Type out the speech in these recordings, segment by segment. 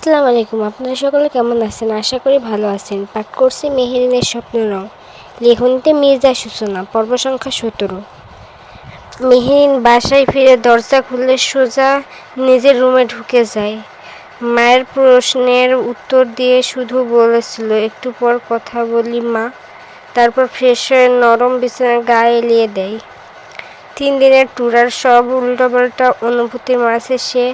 আসসালামু আলাইকুম। আপনারা সকলে কেমন আছেন? আশা করি ভালো আছেন। পাঠ করছি মেহেরিনের স্বপ্ন রং। লেখনীতে মির্জা সূচনা, পর্ব সংখ্যা সতেরো। মেহেরিন বাসায় ফিরে দরজা খুললে সোজা নিজের রুমে ঢুকে যায়। মায়ের প্রশ্নের উত্তর দিয়ে শুধু বলেছিল, একটু পর কথা বলি, মা। তারপর ফ্রেশ হয়ে নরম বিছানার গায়ে এলিয়ে দেয়। তিন দিনের ট্যুরার সব উল্টোপাল্টা অনুভূতির মাঝে সে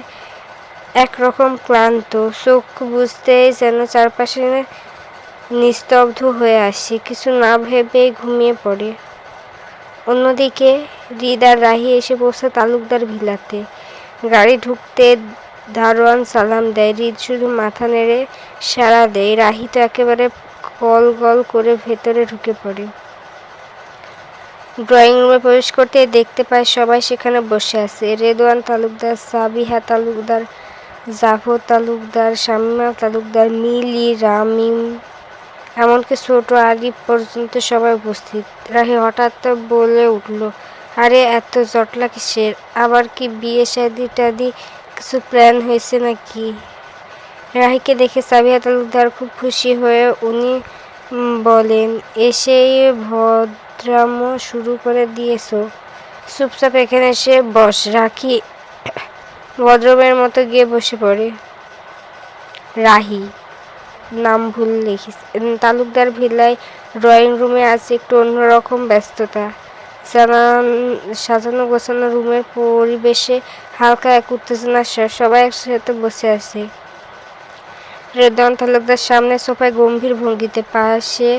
একরকম ক্লান্ত, চোখ বুঝতেই যেন চারপাশে নিস্তব্ধ হয়ে আসে, কিছু না ভেবেই ঘুমিয়ে পড়ে। অন্যদিকে হৃদ আর রাহি এসে পৌঁছে তালুকদার ভিলাতে। গাড়ি ঢুকতে দারোয়ান সালাম দেয়, হৃদ শুধু মাথা নেড়ে সাড়া দেয়, রাহি তো একেবারে কল গল করে ভেতরে ঢুকে পড়ে। ড্রয়িং রুমে প্রবেশ করতে দেখতে পায় সবাই সেখানে বসে আছে। রেদওয়ান তালুকদার, সাবিহা তালুকদার জাফর তালুকদার, শামিমা তালুকদার, মিলি, রামিম, এমনকি ছোট আরিফ পর্যন্ত সবাই উপস্থিত। রাহি হঠাৎ বলে উঠল, আরে, এত জটলা কিসের? আবার কি বিয়ে শাদি টাদি কিছু প্ল্যান হয়েছে নাকি? রাহিকে দেখে সাবিহা তালুকদার খুব খুশি হয়ে উনি বলেন, এসেই ভদ্রাম শুরু করে দিয়েছ। চুপচাপ এখানে এসে বস। রাখি ভদ্রমের মতো গিয়ে বসে পড়ে। রাহি, নাম ভুল লিখিস তালুকদার ভিলায় ড্রয়িং রুমে আছে একটু অন্যরকম ব্যস্ততা। জানান সাজানো গোছানো রুমের পরিবেশে হালকা এক উত্তেজনার উত্তেজনা সবাই একসাথে বসে আছে। রেদন তালুকদার সামনে সোফায় গম্ভীর ভঙ্গিতে পাশে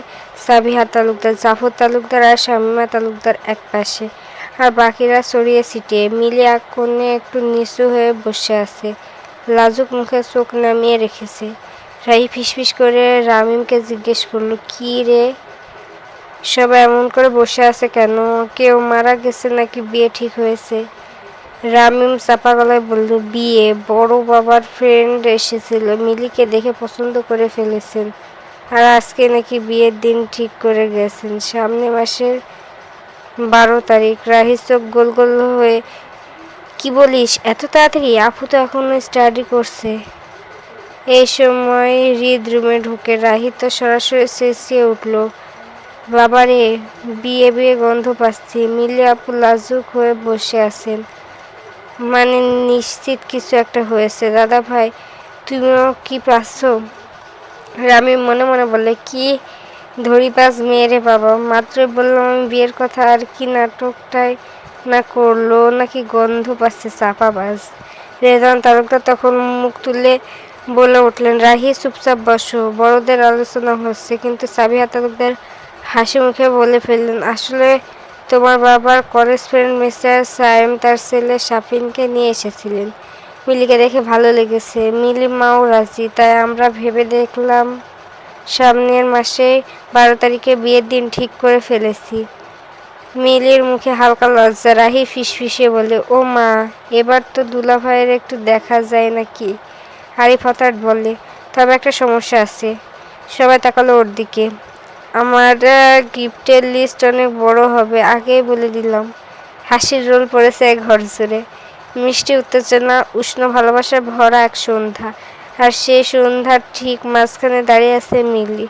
সাবিহা তালুকদার, জাফর তালুকদার আর শামিমা তালুকদার এক পাশে আর বাকিরা ছড়িয়ে ছিটিয়ে মিলে এক কোণে একটু নিচু হয়ে বসে আছে। লাজুক মুখে চোখ নামিয়ে রেখেছে। রাহি ফিসফিস করে রামিমকে জিজ্ঞেস করল, কি রে? সবাই এমন করে বসে আছে কেন? কেউ মারা গেছে নাকি বিয়ে ঠিক হয়েছে? রামিম চাপা গলায় বলল, বিয়ে? বড় বাবার ফ্রেন্ড এসেছিল, মিলিকে দেখে পছন্দ করে ফেলেছেন। আর আজকে নাকি বিয়ের দিন ঠিক করে গেছেন। সামনে মাসের বারো তারিখ রাহির চোখ গোল গোল হয়ে, কি বলিস? এত তাড়াতাড়ি? আপু তো এখনও স্টাডি করছে। এই সময় হৃদ রুমে ঢুকে রাহি তো সরাসরি চেঁচিয়ে উঠল, বাবারে, বিয়ে বিয়ে গন্ধ পাচ্ছি। মিলে আপু লাজুক হয়ে বসে আছেন। মানে নিশ্চিত কিছু একটা হয়েছে। দাদা ভাই, তুমিও কি পাচ্ছ রামি মনে মনে বলে, কি ধরিবাজ মেয়েরে বাবা, মাত্রই বললাম আমি বিয়ের কথা, আর কি নাটকটাই না করল, নাকি গন্ধ পাচ্ছে চাপাবাজ। রেজান তারকদা তখন মুখ তুলে বলে উঠলেন, রাহি, চুপচাপ বসো, বড়দের আলোচনা হচ্ছে। কিন্তু সাবিহা তালুকদার হাসি মুখে বলে ফেললেন, আসলে তোমার বাবার কলেজ ফ্রেন্ড মিস্টার সায়েম তার ছেলে শাফিনকে নিয়ে এসেছিলেন। মিলিকে দেখে ভালো লেগেছে। মিলি মাও রাজি, তাই আমরা ভেবে দেখলাম সামনের মাসে বারো তারিখে বিয়ের দিন ঠিক করে ফেলেছি। মিলির মুখে হালকা লজ্জা, রাহি ফিসফিসে বলে, ও মা, এবার তো দুলা ভাইয়ের একটু দেখা যায় নাকি? আরিফ হঠাৎ বলে, তবে একটা সমস্যা আছে। সবাই তাকালো ওর দিকে। আমার গিফটের লিস্ট অনেক বড় হবে, আগেই বলে দিলাম। হাসির রোল পড়েছে এক ঘর জুড়ে মিষ্টি, উত্তেজনা, উষ্ণ ভালোবাসার ভরা এক সন্ধ্যা। আর সেই সন্ধ্যার ঠিক মাঝখানে দাঁড়িয়ে আছে মিলি।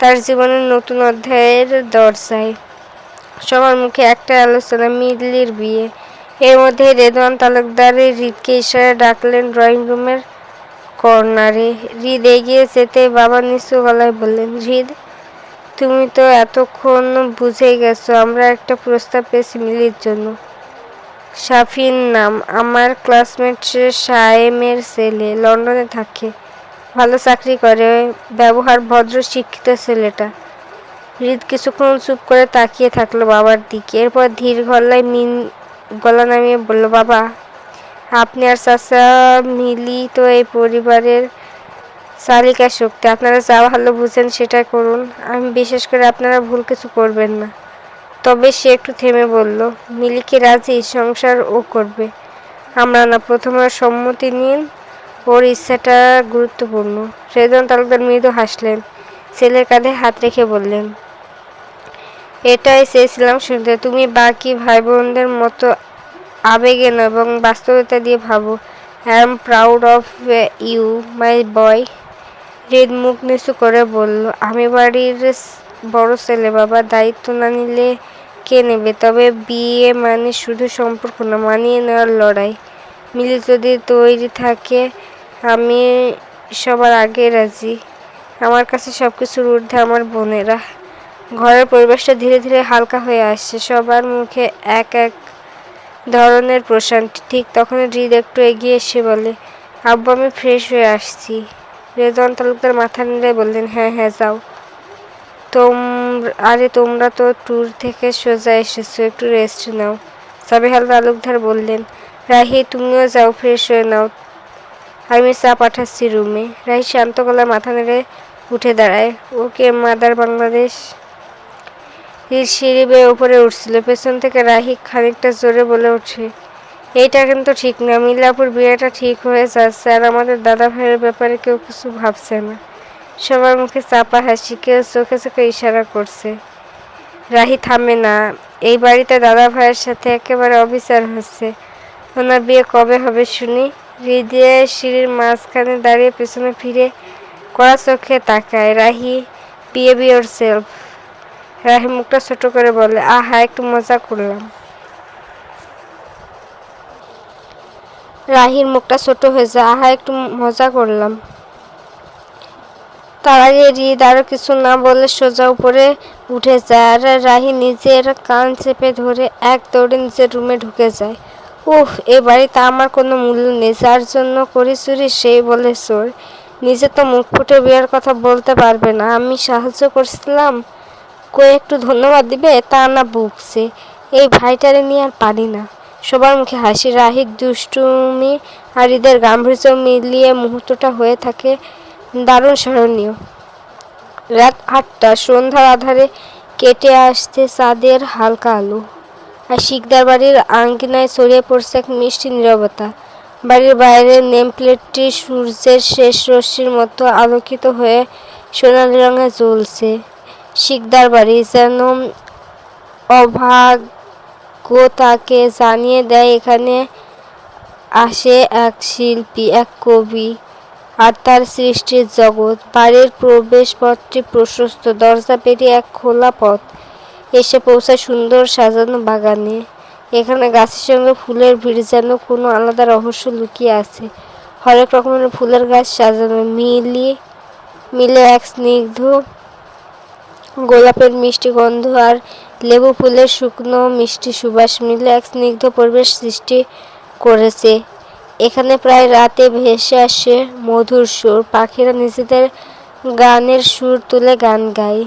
তার জীবনের নতুন অধ্যায়ের দরজায়। সবার মুখে একটা আলোচনা, মিলির বিয়ে। এর মধ্যে রেদওয়ান তালুকদারের হৃদকে ইশারা ডাকলেন ড্রয়িং রুমের কর্নারে। হৃদ এগিয়ে যেতে বাবা নিচু গলায় বললেন, হৃদ, তুমি তো এতক্ষণ বুঝে গেছো, আমরা একটা প্রস্তাব পেয়েছি মিলির জন্য। শাফিন নাম। আমার ক্লাসমেট সায়েমের ছেলে, লন্ডনে থাকে। ভালো চাকরি করে, ব্যবহার ভদ্র, শিক্ষিত ছেলেটা। হৃদ কিছুক্ষণ চুপ করে তাকিয়ে থাকল বাবার দিকে। এরপর ধীর গলায় মিন, গলা নামিয়ে বলল, বাবা, আপনি আর চাচা মিলি তো এই পরিবারের চালিকা শক্তি। আপনারা যা ভালো বুঝেন সেটা করুন। আমি বিশেষ করে আপনারা ভুল কিছু করবেন না। তবে সে একটু থেমে বলল মিলিকে রাজি? সংসার ও করবে। আমরা না, প্রথমে সম্মতি নিন। ওর ইচ্ছাটা গুরুত্বপূর্ণ। রেজন তালুকদার মৃদু হাসলেন, ছেলের কাঁধে হাত রেখে বললেন, এটাই চেয়েছিলাম শুনতে। তুমি বাকি ভাই বোনদের মতো আবেগে না এবং বাস্তবতা দিয়ে ভাবো। I am proud of you my boy Hrid মুখ নিচু করে বলল, আমি বাড়ির বড় ছেলে বাবা দায়িত্ব না নিলে কে নেবে? তবে বিয়ে মানে শুধু সম্পর্ক না, মানিয়ে নেওয়ার লড়াই। মিলে যদি তৈরি থাকে, আমি সবার আগে রাজি। আমার কাছে সব কিছুর ঊর্ধ্বে আমার বোনেরা। ঘরের পরিবেশটা ধীরে ধীরে হালকা হয়ে আসছে। সবার মুখে এক এক ধরনের প্রশান্তি। ঠিক তখন হৃদ একটু এগিয়ে এসে বলে, আব্বু, আমি ফ্রেশ হয়ে আসছি। রেজন তালুকদার মাথা নেড়ে বললেন হ্যাঁ হ্যাঁ যাও। তোম, আরে তোমরা তো ট্যুর থেকে সোজা এসেছ, একটু রেস্ট নাও। সাবিহাল তালুকদার বললেন, রাহি, তুমিও যাও ফ্রেশ হয়ে নাও। আমি চা পাঠাচ্ছি রুমে রাহি শান্ত গলায় মাথা নেড়ে উঠে দাঁড়ায়। ওকে মাদার বাংলাদেশ সিঁড়ি বেয়ে উপরে উঠছিল। পেছন থেকে রাহি খানিকটা জোরে বলে ওঠে, এইটা কিন্তু ঠিক না, মিলাপুর বিয়েটা ঠিক হয়ে যাচ্ছে, আর আমাদের দাদা ভাইয়ের ব্যাপারে কেউ কিছু ভাবছে না। সবার মুখে চাপা হাসি, কেউ চোখে চোখে ইশারা করছে। রাহি থামে না। এই বাড়িতে দাদা ভাইয়ের সাথে একেবারে অবিচার হচ্ছে। ওনার বিয়ে কবে হবে শুনি? হৃদয়ে সিঁড়ির মাঝখানে দাঁড়িয়ে পেছনে ফিরে কড়া চোখে তাকায়। রাহি বিয়ে বিয়োর সেলফ রাহি মুখটা ছোট করে বলে, আহা, একটু মজা করলাম। রাহির মুখটা ছোট হয়ে যায়, আহা, একটু মজা করলাম। তার আগে হৃদ আরও কিছু না বলে সোজা উপরে উঠে যায়। আর রাহি নিজের কান চেপে ধরে এক দৌড়ে নিজের রুমে ঢুকে যায়। উহ এ বাড়িতে আমার কোনো মূল্য নেই, যার জন্য করি চুরি, সেই বলে চোর। নিজে তো মুখ ফুটে বিয়ের কথা বলতে পারবে না। আমি সাহায্য করছিলাম, কই একটু ধন্যবাদ দিবে? তা না বুকছে। এই ভাইটারে নিয়ে আর পারি না। সবার মুখে হাসি। রাহিক দুষ্টুমি আর ঈদের গাম্ভীর্য মিলিয়ে মুহূর্তটা হয়ে থাকে। দারুণ স্মরণীয়। রাত আটটা, সন্ধ্যার আধারে কেটে আসছে চাঁদের হালকা আলো। আর শিকদার বাড়ির আঙ্গিনায় ছড়িয়ে পড়ছে এক মিষ্টি নীরবতা। বাড়ির বাইরে নেম প্লেটটি সূর্যের শেষ রশ্মির মতো আলোকিত হয়ে সোনালি রঙে জ্বলছে। শিকদার বাড়ি যেন অভাগ্য তাকে জানিয়ে দেয়, এখানে আসে এক শিল্পী, এক কবি। আর তার সৃষ্টির জগৎ, বাড়ির প্রবেশ পথটি প্রশস্ত, দরজা পেরিয়ে এক খোলা পথ। এসে পৌঁছায় সুন্দর সাজানো বাগানে। এখানে গাছের সঙ্গে ফুলের ভিড় যেন কোনো আলাদা রহস্য লুকিয়ে আছে। হরেক রকমের ফুলের গাছ সাজানো, মিলি, মিলে এক স্নিগ্ধ গোলাপের মিষ্টি গন্ধ আর লেবু ফুলের শুকনো মিষ্টি সুবাস মিলে এক স্নিগ্ধ পরিবেশ সৃষ্টি করেছে। এখানে প্রায় রাতে ভেসে আসে মধুর সুর। পাখিরা নিজেদের গানের সুর তুলে গান গায়,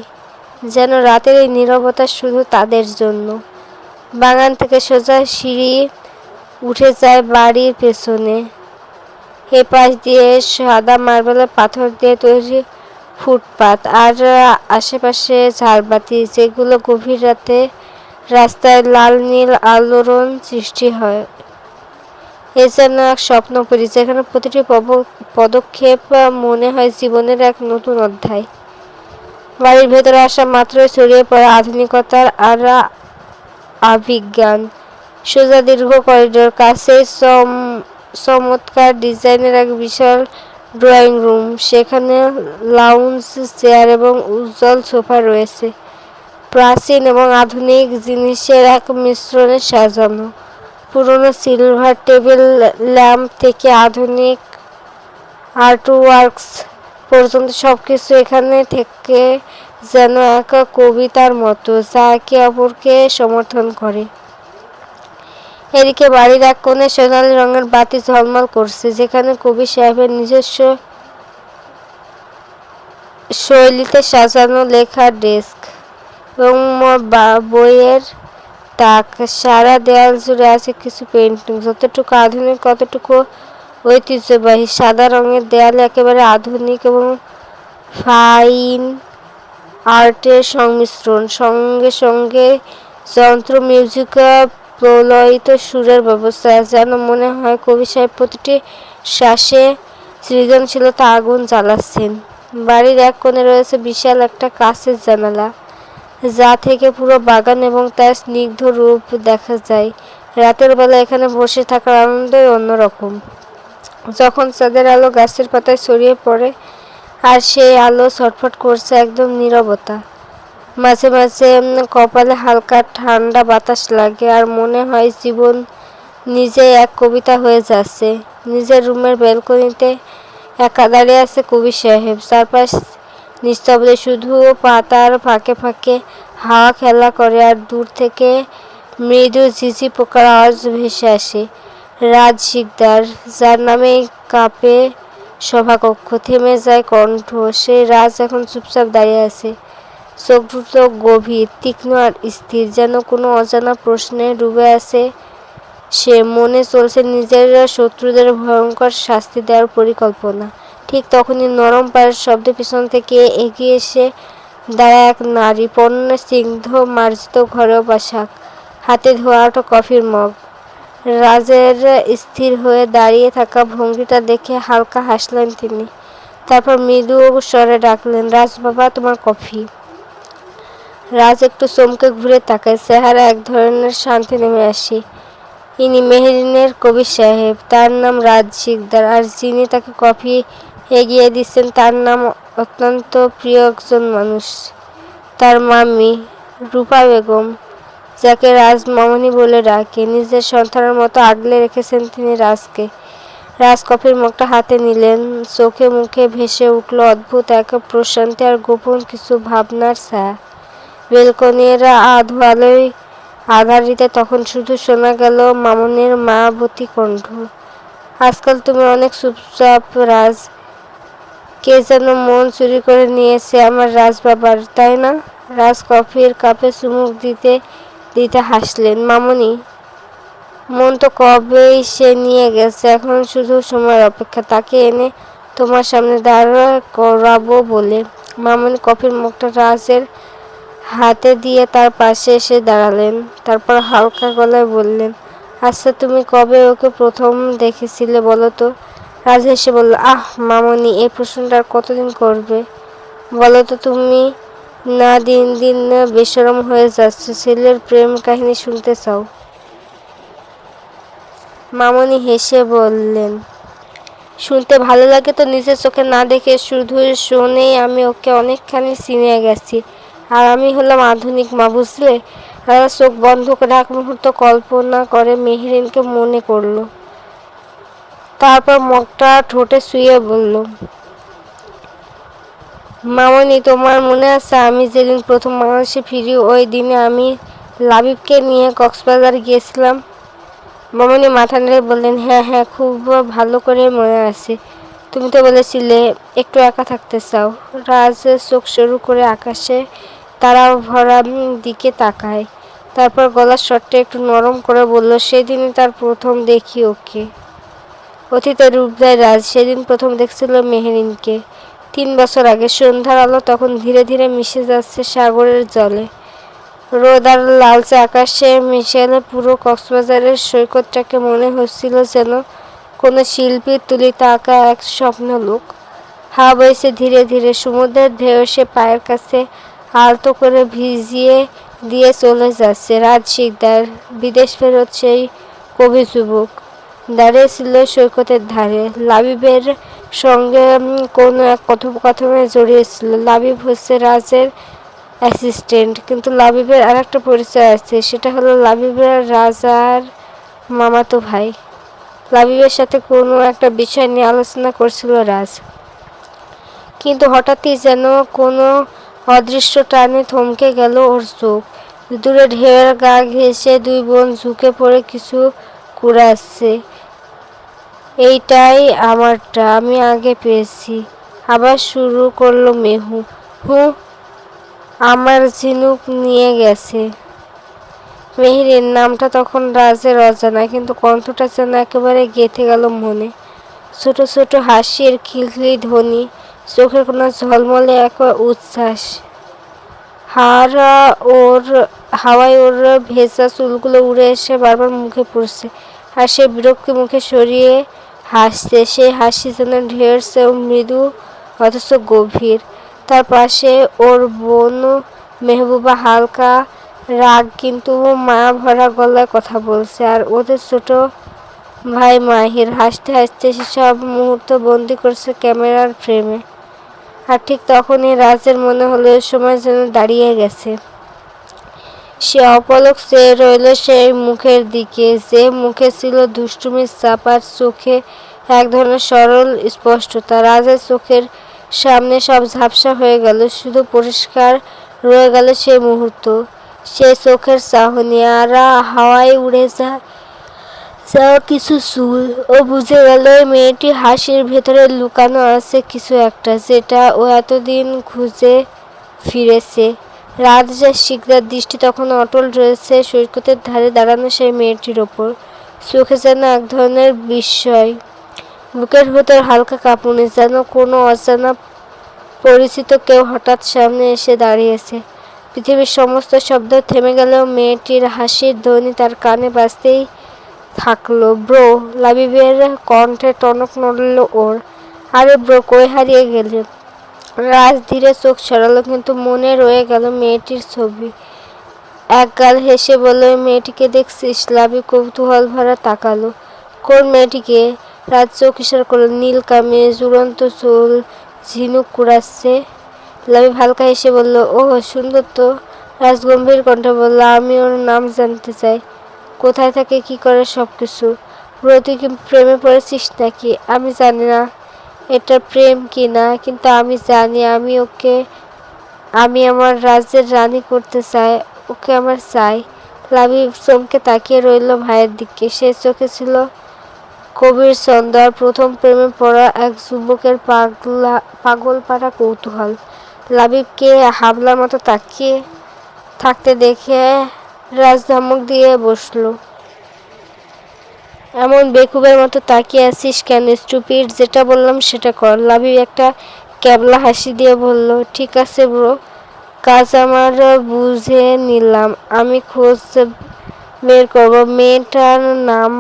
যেন রাতের এই নীরবতা শুধু তাদের জন্য। বাগান থেকে সোজা সিঁড়ি উঠে যায় বাড়ির পেছনে। এ পাশ দিয়ে সাদা মার্বেলের পাথর দিয়ে তৈরি ফুটপাত আর আশেপাশে ঝাড়বাতি, যেগুলো গভীর রাতে রাস্তায় লাল নীল আলোড়ন সৃষ্টি হয়। এ যেন এক স্বপ্নপুরী যেখানে প্রতিটি পদক্ষেপ মনে হয় জীবনের এক নতুন অধ্যায়। বাড়ির ভেতরে আসা মাত্রই ছড়িয়ে পড়ে আধুনিকতার আর, আভিজ্ঞান। সোজা দীর্ঘ করিডোর কাছে চমৎকার ডিজাইনের এক বিশাল ড্রয়িং রুম সেখানে লাউঞ্জ চেয়ার এবং উজ্জ্বল সোফা রয়েছে। প্রাচীন এবং আধুনিক জিনিসের এক মিশ্রণে সাজানো। পুরনো সিলভার টেবিল ল্যাম্প থেকে আধুনিক আর্ট ওয়ার্কস পর্যন্ত সব কিছু এখানে থেকে যেন এক কবিতার মতো, যা একে অপরকে সমর্থন করে। এদিকে বাড়ির এক কোণে সোনালি রঙের বাতি ঝলমল করছে, যেখানে কবি সাহেবের নিজস্ব শৈলীতে সাজানো লেখার ডেস্ক এবং বইয়ের তাক, সারা দেয়াল জুড়ে আছে কিছু পেন্টিং যতটুকু আধুনিক কতটুকু ঐতিহ্যবাহী। সাদা রঙের দেয়ালে একেবারে আধুনিক এবং ফাইন আর্টের সংমিশ্রণ। সঙ্গে সঙ্গে যন্ত্র মিউজিক প্রলয়িত সুরের ব্যবস্থা। যেন মনে হয় কবি সাহেব প্রতিটি শ্বাসে সৃজনশীলতা আগুন জ্বালাচ্ছেন। বাড়ির এক কোণে রয়েছে বিশাল একটা কাঁচের জানালা। যা থেকে পুরো বাগান এবং তার স্নিগ্ধ রূপ দেখা যায়। রাতের বেলা এখানে বসে থাকার আনন্দই অন্যরকম। যখন চাঁদের আলো গাছের পাতায় ছড়িয়ে পড়ে আর সেই আলো ছটফট করছে একদম নীরবতা। মাঝে মাঝে কপালে হালকা ঠান্ডা বাতাস লাগে আর মনে হয় জীবন নিজেই এক কবিতা হয়ে যাচ্ছে। নিজের রুমের ব্যালকনিতে একা দাঁড়িয়ে আছে কবি সাহেব। চারপাশ নিস্তব্ধে শুধু পাতার ফাঁকে ফাঁকে হাওয়া খেলা করে আর দূর থেকে মৃদু ঝিঝি পোকার আওয়াজ ভেসে আসে। রাজ শিকদার, যার নামে কাঁপে সভাকক্ষ, থেমে যায় কণ্ঠ। সেই রাজ এখন চুপচাপ দাঁড়িয়ে আছে। চোখ দুটো গভীর, তীক্ষ্ণ আর স্থির, যেন কোনো অজানা প্রশ্নে ডুবে আছে। সে মনে চলছে নিজের শত্রুদের ভয়ঙ্কর শাস্তি দেওয়ার পরিকল্পনা। ঠিক তখনই নরম পায়ের শব্দ পিছন থেকে এগিয়ে এসে দাঁড়ায় এক নারী, পণ্য স্নিগ্ধ, মার্জিত ঘরেও পোশাক, হাতে ধোয়া ওঠা কফির মগ। রাজের স্থির হয়ে দাঁড়িয়ে থাকা ভঙ্গিটা দেখে হালকা হাসলেন তিনি। তারপর মৃদু স্বরে ডাকলেন, রাজ বাবা, তোমার কফি? রাজ একটু চমকে ঘুরে তাকায়, চেহারা এক ধরনের শান্তি নেমে আসে। ইনি মেহরিনের কবি সাহেব, তার নাম রাজ শিকদার, আর যিনি তাকে কফি এগিয়ে দিচ্ছেন। তার নাম অত্যন্ত প্রিয় একজন মানুষ। তার মামি রূপা বেগম, যাকে রাজ মামনি বলে ডাকে। নিজের সন্তানের মতো আগলে রেখেছেন তিনি রাজকে। রাজ কফির মুখটা হাতে নিলেন। চোখে মুখে ভেসে উঠল অদ্ভুত এক প্রশান্তি আর গোপন কিছু ভাবনার ছায়া। বেলকনির আধো আলোয় আধারিতে তখন শুধু শোনা গেল মামনের মায়াবতী কণ্ঠ আজকাল তুমি অনেক চুপচাপ, রাজ। কে যেন মন চুরি করে নিয়েছে আমার রাজ বাবার তাই না? রাজ কফির কাপে চুমুক দিতে দিতে হাসলেন। মামনি, মন তো কবেই সে নিয়ে গেছে, এখন শুধু সময়ের অপেক্ষা। তাকে এনে তোমার সামনে দাঁড়া করাবো বলে। মামনি কফির মুখটা রাজের হাতে দিয়ে তার পাশে এসে দাঁড়ালেন। তারপর হালকা গলায় বললেন আচ্ছা তুমি কবে ওকে প্রথম দেখেছিলে বলো তো? রাজ হেসে বলল, আহ, মামনি, এই প্রশ্নটা কতদিন করবে? বলো তো তুমি না দিন দিন বেসরম হয়ে যাচ্ছে, ছেলের প্রেম কাহিনী শুনতে চাও? মামনি হেসে বললেন, শুনতে ভালো লাগে তো নিজের চোখে না দেখে শুধু শুনেই আমি ওকে অনেকখানি চিনিয়ে গেছি। আর আমি হলাম আধুনিক মা, বুঝলে? তারা চোখ বন্ধ করে এক মুহূর্ত কল্পনা করে মেহরিনকে মনে করল। তারপর মুখটা ঠোঁটে শুয়ে বলল, মামনি, তোমার মনে আছে আমি যেদিন প্রথম বাংলাদেশে ফিরি, ওই দিনে আমি লাবিবকে নিয়ে কক্সবাজার গিয়েছিলাম? মামনি মাথা নেড়ে বললেন হ্যাঁ হ্যাঁ খুব ভালো করে মনে আছে। তুমি তো বলেছিলে একটু একা থাকতে চাও। রাজ চোখ শুরু করে আকাশে তারা ভরা দিকে তাকায়। তারপর গলার স্বরটা একটু নরম করে বলল, সেদিনই তার প্রথম দেখি ওকে। অতীতের রূপদায় রাজ। সেদিন প্রথম দেখছিল মেহেরিনকে। তিন বছর আগে সন্ধ্যার আলো তখন ধীরে ধীরে মিশে যাচ্ছে সাগরের জলে। রোদ আর লালচে আকাশে মিশে এলে পুরো কক্সবাজারের সৈকতটাকে মনে হচ্ছিল যেন কোনো শিল্পীর তুলিতে আঁকা এক স্বপ্ন লোক হাওয়া বইছে ধীরে ধীরে, সমুদ্রের ঢেউ এসে পায়ের কাছে আলতো করে ভিজিয়ে দিয়ে চলে যাচ্ছে। রাজ শিকদার, বিদেশ ফেরত সেই কবি যুবক। দাঁড়িয়েছিল সৈকতের ধারে। লাবিবের সঙ্গে কোনো এক কথোপকথনে জড়িয়েছিল লাবিব হচ্ছে রাজের অ্যাসিস্ট্যান্ট কিন্তু লাবিবের আর একটা পরিচয় আছে। সেটা হলো লাবিবের রাজার মামাতো ভাই। লাবিবের সাথে কোনো একটা বিষয় নিয়ে আলোচনা করছিল রাজ। কিন্তু হঠাৎই যেন কোনো অদৃশ্য টানে থমকে গেল ওর চোখ। দূরে ঢেউয়ের গা ঘেসে দুই বোন ঝুঁকে পড়ে কিছু কুড়াচ্ছে। এইটাই আমারটা, আমি আগে পেয়েছি। আবার শুরু করল মেহু। হু, আমার ঝিনুক নিয়ে গেছে। মেহেরের নামটা তখন রাজের অজানা কিন্তু কণ্ঠটা যেন একেবারে গেঁথে গেল মনে। ছোট ছোট হাসির খিলখিলি ধ্বনি, চোখের কোনো ঝলমলে এক উচ্ছ্বাস। হাওয়া ওর, হাওয়ায় ওর ভেজা চুলগুলো উড়ে এসে বারবার মুখে পড়ছে। আর সে বিরক্তি মুখে সরিয়ে হাসছে সেই হাসি যেন ঢের চেয়েও মৃদু, অথচ গভীর। তার পাশে ওর বোন মেহবুবা হালকা, রাগ, কিন্তু মায়া ভরা গলায় কথা বলছে। আর ওদের ছোট ভাই মাহির হাসতে হাসতে সে সব মুহূর্ত বন্দি করছে ক্যামেরার ফ্রেমে। আর ঠিক তখনই রাজের মনে হলো, এ সময় যেন দাঁড়িয়ে গেছে। সে অপলক চেয়ে রইল সেই মুখের দিকে। যে মুখে ছিল দুষ্টুমির চাপার চোখে এক ধরনের সরল স্পষ্টতা। রাজের চোখের সামনে সব ঝাপসা হয়ে গেল, শুধু পরিষ্কার রয়ে গেল সেই মুহূর্ত। সে চোখের চাহনি আর হাওয়ায় উড়ে যায় যাওয়া কিছু চুল। ও বুঝে গেল মেয়েটি হাসির ভেতরে লুকানো আছে কিছু একটা, যেটা ও এতদিন খুঁজে ফিরেছে। যা শিকদার দৃষ্টি তখন অটল রয়েছে সৈকতের ধারে দাঁড়ানো সেই মেয়েটির ওপর। চোখে যেন এক ধরনের বিস্ময়। বুকের ভেতর হালকা কাঁপুনি, যেন কোনো অজানা পরিচিত কেউ হঠাৎ সামনে এসে দাঁড়িয়েছে। পৃথিবীর সমস্ত শব্দ থেমে গেলেও মেয়েটির হাসির ধ্বনি তার কানে বাজতেই থাকল। ব্রো, লাবিবের কণ্ঠে টনক নড়ল ওর। আরে ব্রো, কই হারিয়ে গেলে? রাজ ধীরে চোখ সরালো, কিন্তু মনে রয়ে গেল মেয়েটির ছবি। এক গাল হেসে বলল, মেয়েটিকে দেখছিস? লাবি কৌতূহল ভরা তাকালো। কোন মেয়েটিকে? রাজ চোখ ইশার করল, নীল কামিজ উড়ন্ত চুল, ঝিনুক কুড়াচ্ছে। লাভি হালকা হেসে বলল ও সুন্দর তো। রাজ গম্ভীর কণ্ঠে বলল, আমি ওর নাম জানতে চাই। কোথায় থাকে, কি করে সব কিছু পুরো তুই কি প্রেমে পড়েছিস নাকি? আমি জানি না। এটা প্রেম কি না কিন্তু আমি জানি আমি ওকে, আমি আমার রাজ্যের রানী করতে চাই, ওকে আমার চাই। লাভি চমকে তাকিয়ে রইল ভাইয়ের দিকে। সে চোখে ছিল কবির ছন্দ আর প্রথম প্রেমে পড়া এক যুবকের পাগলা পাগল পাড়া কৌতূহল লাবিবকে হাবলার মতো তাকিয়ে, থাকতে দেখে রাজ ধমক দিয়ে বসল। এমন বেকুবের মতো তাকিয়ে আছিস কেন, স্টুপিড? যেটা বললাম সেটা কর। লাবিব একটা ক্যাবলা হাসি দিয়ে বলল, ঠিক আছে ব্রো, কাজ আমার বুঝে নিলাম। আমি খোঁজ বের করব। মেয়েটার নাম,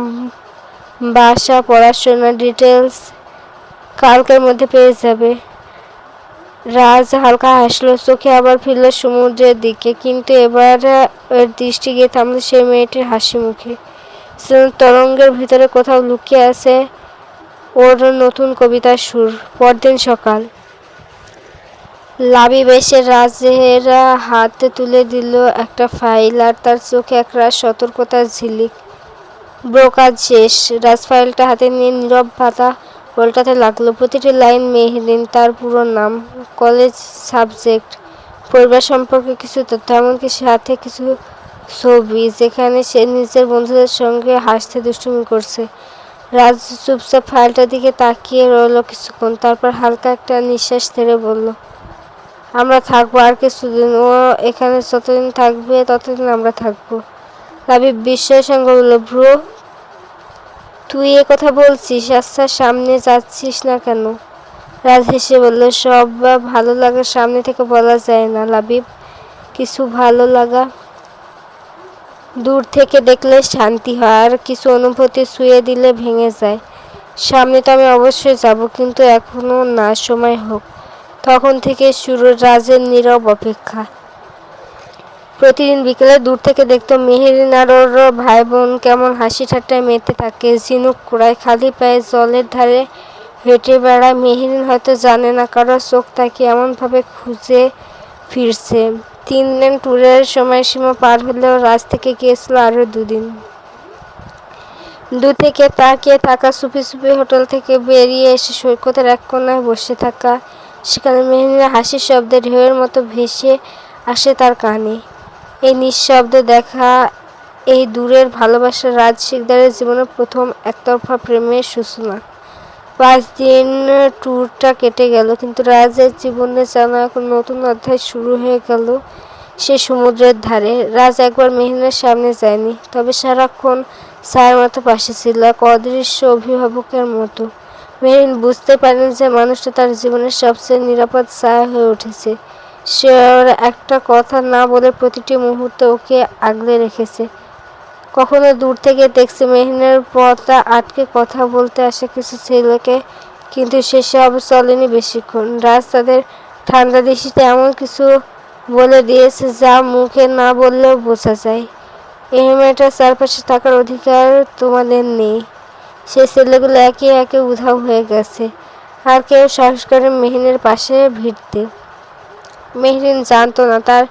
বাসা, পড়াশোনা ডিটেলস কালকের মধ্যে পেয়ে যাবে। রাজ হালকা হাসলো, চোখে আবার ফিরল সমুদ্রের দিকে। কিন্তু এবার দৃষ্টি গিয়ে থামলো সেই মেয়েটির হাসি মুখে। তরঙ্গের ভিতরে কোথাও লুকিয়ে আছে ওর নতুন কবিতার সুর, পরদিন সকাল। লাবি বেশে রাজের হাতে তুলে দিল একটা ফাইল আর তার চোখে একরা সতর্কতার ঝিলিক। ব্রোকাজ শেষ রাজ ফাইলটা হাতে নিয়ে নীরব পাতা উল্টাতে লাগল। প্রতিটি লাইন মেহরিন তার পুরো নাম, কলেজ সাবজেক্ট, পরিবার সম্পর্কে কিছু তথ্য, এমনকি সাথে কিছু ছবি যেখানে সে নিজের বন্ধুদের সঙ্গে হাসতে দুষ্টুমি করছে। রাজ চুপচাপ ফাইলটার দিকে তাকিয়ে রইল কিছুক্ষণ, তারপর হালকা একটা নিঃশ্বাস ছেড়ে বলল, আমরা থাকব আর কিছুদিন। ও এখানে যতদিন থাকবে, ততদিন আমরা থাকব। লাবিব বিস্ময়ের সঙ্গে বলল ভ্রু তুই এ কথা বলছিস? আচ্ছা সামনে যাচ্ছিস না কেন? রাজ হেসে বলল, সব ভালো লাগার সামনে থেকে বলা যায় না লাবিব কিছু ভালো লাগা দূর থেকে দেখলে শান্তি হয়, আর কিছু অনুভূতি শুয়ে দিলে ভেঙে যায়। সামনে তো আমি অবশ্যই যাব, কিন্তু এখনও না, সময় হোক। তখন থেকে শুরু রাজের নীরব অপেক্ষা। প্রতিদিন বিকেলে দূর থেকে দেখতো মেহেরিন আর ওর ভাই বোন কেমন হাসি ঠাট্টায় মেতে থাকে। ঝিনুক কুড়ায় খালি পায়ে জলের ধারে হেঁটে বেড়ায়। মেহেরিন হয়তো জানে না, কারও চোখ তাকে এমনভাবে খুঁজে ফিরছে। তিন দিন ট্যুরের সময়সীমা পার হলেও রাজ থেকে গিয়েছিল আরও দুদিন। দু থেকে তাকিয়ে থাকা সুপি সুপি হোটেল থেকে বেরিয়ে এসে সৈকতের এক কোনায় বসে থাকা সেখানে মেহেরিনের হাসির শব্দে ঢেউয়ের মতো ভেসে আসে তার কানে। এই নিঃশব্দ দেখা, এই দূরের ভালোবাসার রাজ শিকদারের জীবনের প্রথম একতরফা প্রেমের সূচনা। পাঁচ দিন ট্যুরটা কেটে গেল, কিন্তু রাজের জীবনে যেন এখন নতুন অধ্যায় শুরু হয়ে গেল সে সমুদ্রের ধারে। রাজ একবার মেহিনের সামনে যায়নি, তবে সারাক্ষণ ছায়ার মতো পাশে ছিল এক অদৃশ্য অভিভাবকের মতো। মেহিন বুঝতে পারেন যে মানুষটা তার জীবনের সবচেয়ে নিরাপদ ছায়া হয়ে উঠেছে। সে একটা কথা না বলে প্রতিটি মুহূর্তে ওকে আগলে রেখেছে। কখনো দূর থেকে দেখছে মেহিনের পথটা আটকে কথা বলতে আসে কিছু ছেলেকে, কিন্তু সেসব চলেনি বেশিক্ষণ। রাজ তাদের ঠান্ডা দৃষ্টিতে এমন কিছু বলে দিয়েছে যা মুখে না বললেও বোঝা যায়। এই মেয়েটার চারপাশে থাকার অধিকার তোমাদের নেই। সে ছেলেগুলো একে একে উধাও হয়ে গেছে। আর কেউ সাহস করে মেহিনের পাশে ভিড়তে। মেহরিন জানতো না তার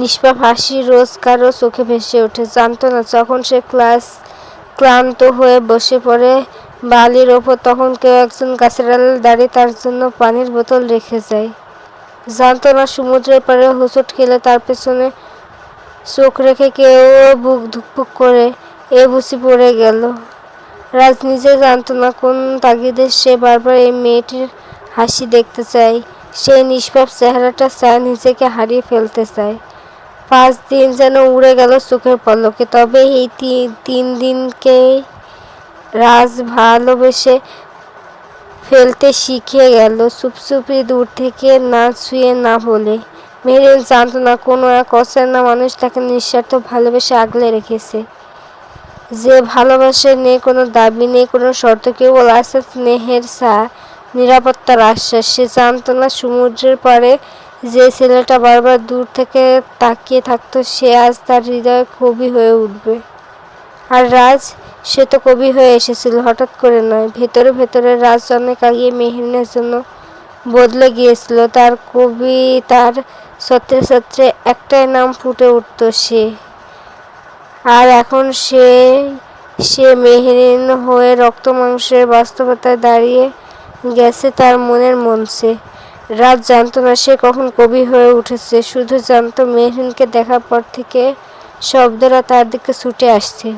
নিষ্পাপ হাসি রোজ কারও চোখে ভেসে ওঠে। জানতো না যখন সে ক্লাস ক্লান্ত হয়ে বসে পড়ে বালির ওপর, তখন কেউ একজন গাছের আড়ালে দাঁড়িয়ে তার জন্য পানির বোতল রেখে যায়। জানতো না সমুদ্রের পাড়ে হোঁচট খেলে তার পেছনে চোখ রেখে কেউ বুক ধুকপুক করে এ বুঝি পড়ে গেল। রাজ নিজে জানতো না কোন তাগিদে সে বারবার এই মেয়েটির হাসি দেখতে চায়। সেই নিষ্পাপ চেহারাটা চায় নিজেকে হারিয়ে ফেলতে চায়। পাঁচ দিন যেন উড়ে গেল চোখের পলকে। তবে এই তিন দিনকে রাজ ভালোবেসে ফেলতে শিখে গেল। চুপচুপি দূর থেকে না ছুঁয়ে না বলে। মেহেরিন জানত না, কোনো এক অচেনা মানুষ তাকে নিঃস্বার্থ ভালোবেসে আগলে রেখেছে। যে ভালোবাসে নেই কোনো দাবি নেই কোনো শর্ত কেবল আছে স্নেহের সা নিরাপত্তার আশ্বাস। সে জানত না, সমুদ্রের পাড়ে যে ছেলেটা বারবার দূর থেকে তাকিয়ে থাকতো, সে আজ তার হৃদয়ে কবি হয়ে উঠবে। আর রাজ, সে তো কবি হয়ে এসেছিল, হঠাৎ করে নয়। ভেতরে ভেতরে রাজ অনেক আগে মেহিনের জন্য বদলে গিয়েছিল। তার কবি, তার সত্রে সত্রে একটাই নাম ফুটে উঠত, সে। আর এখন সে সে মেহেরিন হয়ে রক্ত মাংসের বাস্তবতায় দাঁড়িয়ে গেছে তার মনের মনসে রাত জানতো না, সে কখন কবি হয়ে উঠেছে। শুধু জানতো মেহরিনকে দেখার পর থেকে শব্দরা তার দিকে ছুটে আসছে।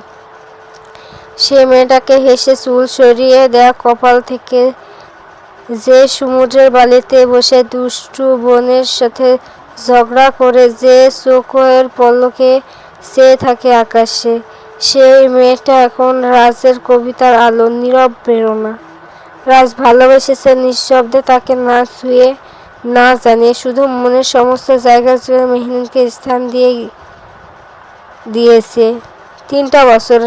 সে মেয়েটাকে হেসে চুল সরিয়ে দেয়া কপাল থেকে যে সমুদ্রের বালিতে বসে দুষ্টু বোনের সাথে ঝগড়া করে, যে চোখের পল্লকে সে থাকে আকাশে, সেই মেয়েটা এখন রাজের কবিতার আলো, নীরব প্রেরণা। রাজ ভালোবেসেছে নিঃশব্দে তাকে না ছুঁয়ে, না জানিয়ে, শুধু মনের সমস্ত জায়গা জুড়ে মেহরিনকে স্থান দিয়ে দিয়েছে। তিনটা বছর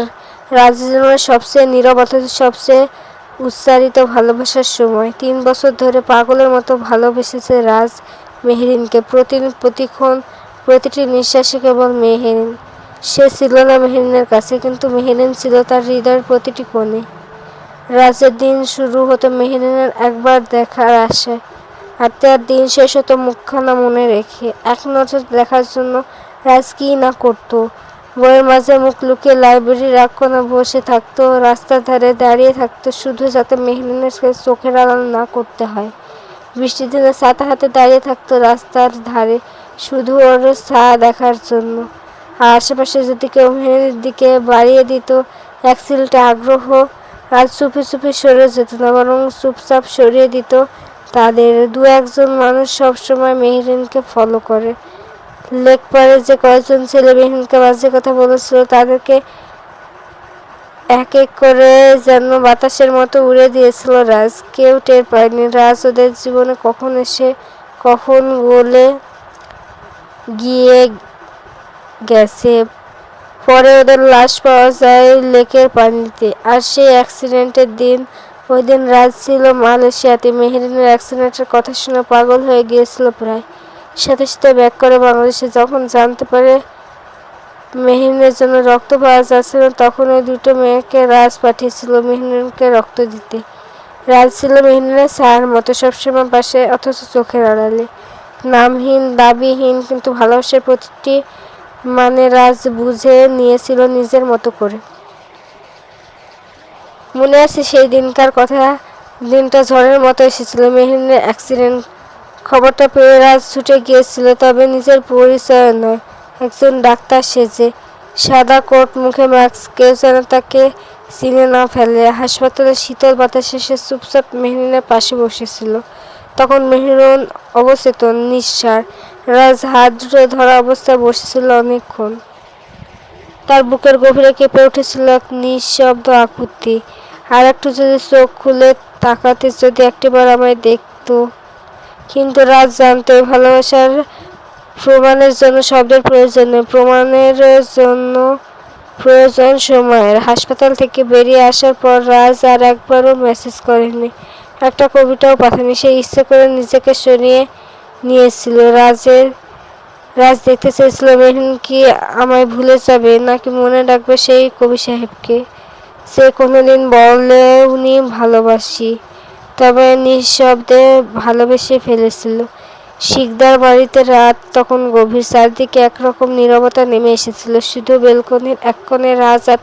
রাজের সবচেয়ে নীরব অথচ সবচেয়ে উচ্চারিত ভালোবাসার সময়। তিন বছর ধরে পাগলের মতো ভালোবেসেছে রাজ মেহরিনকে। প্রতি প্রতিক্ষণ প্রতিটি নিঃশ্বাসে কেবল মেহেরিন। সে ছিল না মেহরিনের কাছে, কিন্তু মেহরিন ছিল তার হৃদয়ের প্রতিটি কোণে। রাজের দিন শুরু হতো মেহরিনের একবার দেখার আশায় আর তার দিন শেষ হতো মুখখানা মনে রেখে। এক নজর দেখার জন্য রাজ কি না করতো। বইয়ের মাঝে মুখ লুকিয়ে লাইব্রেরির এক কোণে বসে থাকতো, রাস্তার ধারে দাঁড়িয়ে থাকতো, শুধু যাতে মেহরিনের চোখের আড়াল না করতে হয়। বৃষ্টির দিনে ছাতা হাতে দাঁড়িয়ে থাকতো রাস্তার ধারে, শুধু ওর ছা দেখার জন্য। আর আশেপাশে যদি কেউ মেহরিনের দিকে বাড়িয়ে দিত, এক সিলটা আগ্রহ রাজ চুপি চুপি সরে যেত না, বরং চুপচাপ সরিয়ে দিত। তাদের দু একজন মানুষ সবসময় মেহরিনকে ফলো করে। লেকপাড়ে যে কয়েকজন ছেলে মেহরিনকে বাজে কথা বলেছিল, তাদেরকে এক এক করে যেন বাতাসের মতো উড়ে দিয়েছিল রাজ। কেউ টের পায়নি রাজ ওদের জীবনে কখন এসে, কখন গলে গিয়ে গেছে। পরে ওদের লাশ পাওয়া যায় লেকের পানিতে। আর সেই অ্যাক্সিডেন্টের দিন, ওই দিন রাজ ছিল মালয়েশিয়াতে। মেহরিনের অ্যাক্সিডেন্টের কথা শুনে পাগল হয়ে গিয়েছিল প্রায়। সাথে সাথে ব্যাক করে বাংলাদেশে যখন জানতে পারে মেহিনের জন্য রক্ত পাওয়া যাচ্ছে না, তখন ওই দুটো মেয়েকে রাজ পাঠিয়েছিল মেহিনকে রক্ত দিতে। রাজ ছিল মেহিনের ছায়ার মতো সবসময় পাশে, অথচ চোখের আড়ালে। নামহীন, দাবিহীন, কিন্তু ভালোবাসার প্রতিটি মানে রাজ বুঝে নিয়েছিল নিজের মতো করে। মনে আছে সেই দিনকার কথা? দিনটা ঝড়ের মতো এসেছিল মেহিনের অ্যাক্সিডেন্ট খবরটা পেয়ে রাজ ছুটে গিয়েছিল, তবে নিজের পরিচয় নয়। একজন ডাক্তার সেজে, সাদা কোট মুখে মাস্ক কেউ যেন তাকে চিনে না ফেলে। হাসপাতালে শীতল বাতাসে সে চুপচাপ মেহরিনের পাশে বসেছিল। তখন মেহরুন অবচেতন, নিঃসার। রাজ হাত দুটো ধরা অবস্থায় বসেছিল অনেকক্ষণ। তার বুকের গভীরে কেঁপে উঠেছিল এক নিঃশব্দ আকুতি আর একটু যদি চোখ খুলে তাকাতে যদি একটিবার আমায় দেখতো। কিন্তু রাজ জানতে ভালোবাসার প্রমাণের জন্য, শব্দের প্রয়োজন নেই প্রমাণের জন্য প্রয়োজন সময়ের। হাসপাতাল থেকে বেরিয়ে আসার পর রাজ আর একবারও মেসেজ করেনি। একটা কবিতাও পাঠানি সে ইচ্ছে করে নিজেকে সরিয়ে নিয়েছিল। রাজের রাজ দেখতে চেয়েছিল মেহিন কি আমায় ভুলে যাবে নাকি মনে রাখবে সেই কবি সাহেবকে? সে কোনোদিন বললে উনি ভালোবাসি, তবে নিঃশব্দে ভালোবেসে ফেলেছিল। শিকদার বাড়িতে রাত তখন গভীর, চারদিকে একরকম নীরবতা নেমে এসেছিল, শুধু বেলকনির এক কোণে রাজ আর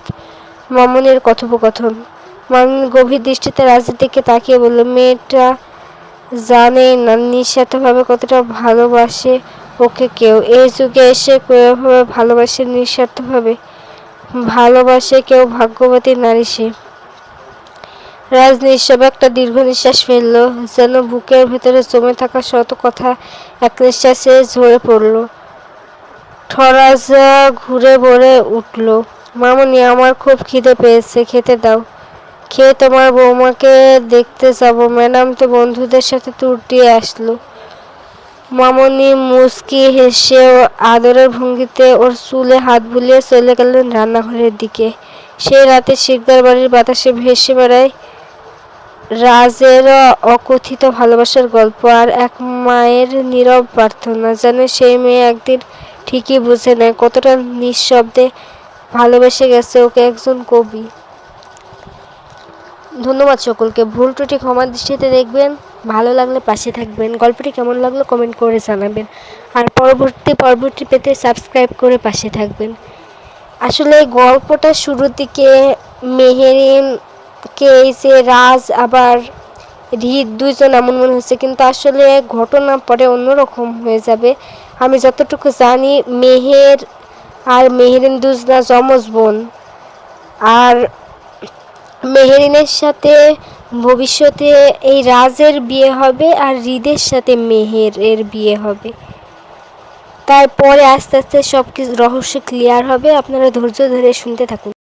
মামুনের কথোপকথন। মামুন গভীর দৃষ্টিতে রাজের দিকে তাকিয়ে বলল, মেয়েটা জানে না নিঃস্বার্থভাবে কতটা ভালোবাসে ওকে কেউ। এই যুগে এসে এভাবে ভালোবাসে নিঃস্বার্থভাবে? ভালোবাসে কেউ ভাগ্যবতী নারী সে। রাজ নিঃশবে একটা দীর্ঘ নিঃশ্বাস ফেলল, যেন বুকের ভেতরে জমে থাকা শত কথা এক নিঃশ্বাসে ঝরে পড়ল। ঠরাজা ঘুরে ভরে উঠল, মামনি, আমার খুব খিদে পেয়েছে, খেতে দাও। খেয়ে তোমার বৌমাকে দেখতে যাব। ম্যাডাম তো বন্ধুদের সাথে দিয়ে আসলো। মামনি মুস্কি হেসে আদরের ভঙ্গিতে ওর চুলে হাত বুলিয়ে চলে গেলেন রান্নাঘরের দিকে। সেই রাতে শিকদার বাড়ির বাতাসে ভেসে বেড়ায় রাজের অকথিত ভালোবাসার গল্প আর এক মায়ের নীরব প্রার্থনা যেন সেই মেয়ে একদিন ঠিকই বুঝে নেয় কতটা নিঃশব্দে ভালোবেসে গেছে ওকে একজন কবি। ধন্যবাদ সকলকে। ভুল ত্রুটি ক্ষমার দৃষ্টিতে দেখবেন, ভালো লাগলে পাশে থাকবেন। গল্পটি কেমন লাগল কমেন্ট করে জানাবেন। আর পরবর্তী পর্বটি পেতে সাবস্ক্রাইব করে পাশে থাকবেন। আসলে গল্পটা শুরুর দিকে মেহেরিনকে এই যে রাজ, আবার হৃদ দুইজন এমন মনে হচ্ছে, কিন্তু আসলে ঘটনা পরে অন্যরকম হয়ে যাবে। আমি যতটুকু জানি, মেহের আর মেহেরিন দুজনা যমজ বোন। আর মেহেরিনের সাথে ভবিষ্যতে এই রাজের বিয়ে হবে আর হৃদের সাথে মেহের এর বিয়ে হবে। তারপরে আস্তে আস্তে সব কিছু রহস্য ক্লিয়ার হবে। আপনারা ধৈর্য ধরে শুনতে থাকুন।